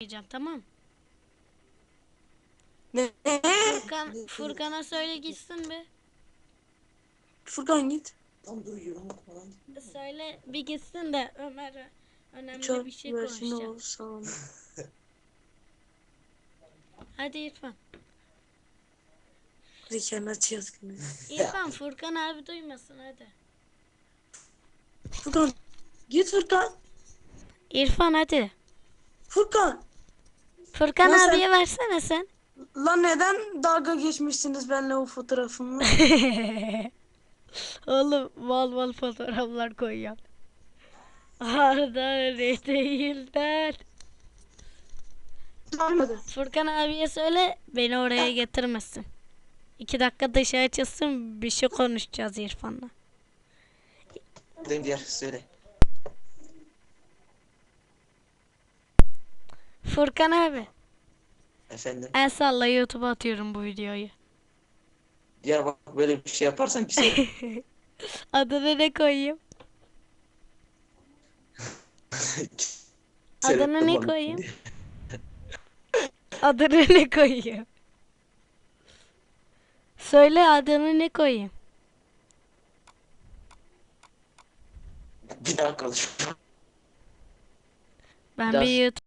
diyeceğim tamam. Ne? Furkan, Furkan'a söyle gitsin bir. Furkan git. Tam dur yürüme falan. Söyle bir gitsin de Ömer önemli Uçak bir şey olsam. Hadi İrfan. Kendine açacağız şimdi. İrfan Furkan abi duymasın hadi. Furkan. Git Furkan. İrfan hadi. Furkan. Furkan Lan sen- abiye versene sen. Lan neden dalga geçmişsiniz benimle o fotoğrafımla? Oğlum mal mal fotoğraflar koyuyor. Arda öyle değiller. Görmedi. Furkan abiye söyle beni oraya getirmesin. İki dakika dışarı çıksın bir şey konuşacağız İrfan'la. Buradayım diğer söyle. Furkan abi Efendim. el salla YouTube'a atıyorum bu videoyu. Diğer bak böyle bir şey yaparsan pis olur. Adını ne koyayım? Adını ne koyayım? Adını ne koyayım? Söyle adını ne koyayım? Bir daha konuş. Ben Biraz- bir YouTube